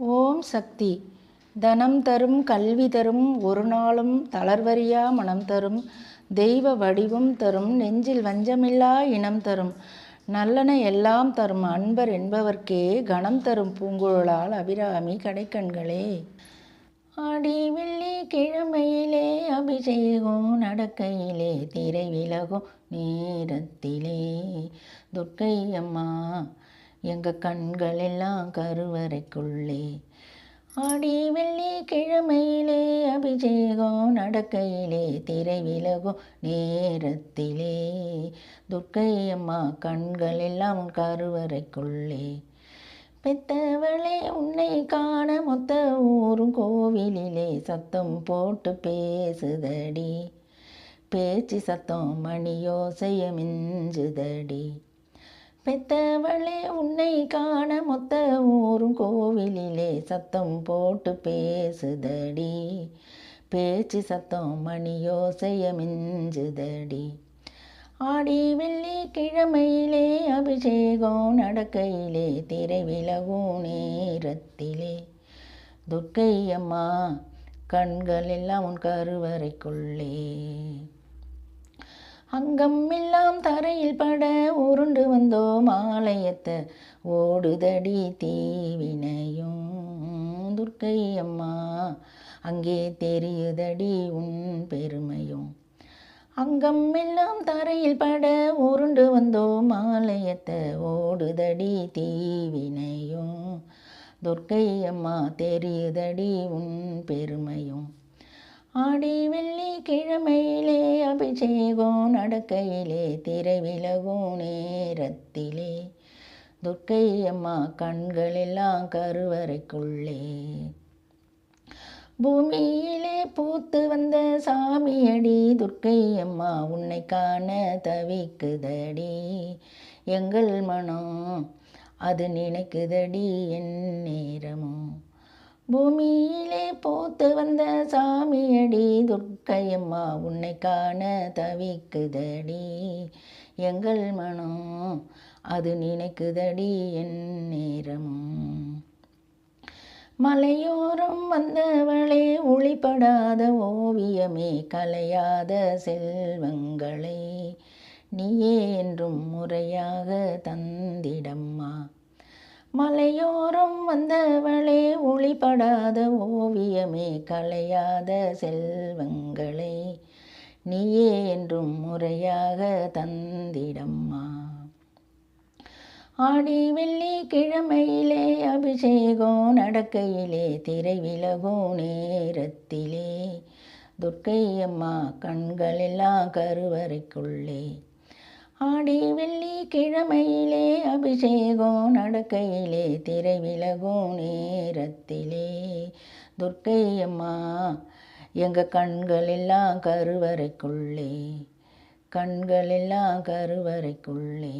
ஓம் சக்தி. தனம் தரும் கல்வி தரும் ஒரு நாளும் தளர்வறியா மனம் தரும். தெய்வ வடிவம் தரும் நெஞ்சில் வஞ்சமில்லா இனம் தரும். நல்லன எல்லாம் தரும் அன்பர் என்பவர்க்கே கணம் தரும் பூங்குழலால் அபிராமி கடைக்கண்களே. ஆடி வெள்ளி கிழமையிலே அபிஷேகம் நடக்கையிலே திரை விலகும் நேரத்திலே. துர்க்கை அம்மா எங்கள் கண்கள் எல்லாம் கருவறைக்குள்ளே. ஆடி வெள்ளி கிழமையிலே அபிஷேகம் நடக்கையிலே திரை விலகும் நேரத்திலே. துர்க்கையம்மா கண்கள் எல்லாம் கருவறைக்குள்ளே. பெத்தவளே உன்னை காண மொத்த ஊரும் கோவிலிலே சத்தம் போட்டு பேசுதடி. பேச்சு சத்தம் மணியோசைய மிஞ்சுதடி. பெத்தவளே உன்னை காண மொத்த ஊரும் கோவிலிலே சத்தம் போட்டு பேசுதடி. பேச்சு சத்தம் மணியோசைய மிஞ்சுதடி. ஆடி வெள்ளி கிழமையிலே அபிஷேகம் நடக்கையிலே திரை விலகும் நேரத்திலே. துர்க்கை அம்மா கண்கள் எல்லாம் உன் கருவறைக்குள்ளே. அங்கம் எல்லாம் தரையில் பட ஆலயத்தை ஓடுதடி தீவினையும். துர்க்கை அம்மா அங்கே தெரியுதடி உன் பெருமையும். அங்கம் எல்லாம் தரையில் பட உருண்டு வந்தோம் ஆலயத்தை ஓடுதடி தீவினையும். துர்க்கை அம்மா தெரியுதடி உன் பெருமையும். ஆடி வெள்ளி கிழமையிலே அபிஷேகம் நடக்கையிலே திரை விலகும் நேரத்திலே. துர்க்கை அம்மா கண்களெல்லாம் கருவறைக்குள்ளே. பூமியிலே பூத்து வந்த சாமியடி துர்க்கை அம்மா உன்னை காண தவிக்குதடி. எங்கள் மனம் அது நினைக்குதடி என் நேரமும். பூமியிலே போத்து வந்த சாமியடி துர்க்கையம்மா உன்னை காண தவிக்குதடி. எங்கள் மனம் அது நினைக்குதடி என் நேரமும் மலையோரம் வந்தவளே ஒளிப்படாத ஓவியமே கலையாத செல்வங்களை நீயே என்றும் முறையாக தந்திடம்மா. மலையோரம் வந்தவளே ஒளிபடாத ஓவியமே கலையாத செல்வங்களை நீயே என்றும் முறையாக தந்திடம்மா. ஆடி வெள்ளி கிழமையிலே அபிஷேகம் நடக்கையிலே திரை விலகும் நேரத்திலே. துர்க்கை அம்மா கண்கள் எல்லாம் கருவறைக்குள்ளே ஆடி வெள்ளி கிழமையிலே அபிஷேகம் நடக்கையிலே திரை விலகும் நேரத்திலே. துர்க்கை அம்மா எங்கள் கண்கள் எல்லாம் கருவறைக்குள்ளே கண்கள் எல்லாம் கருவறைக்குள்ளே.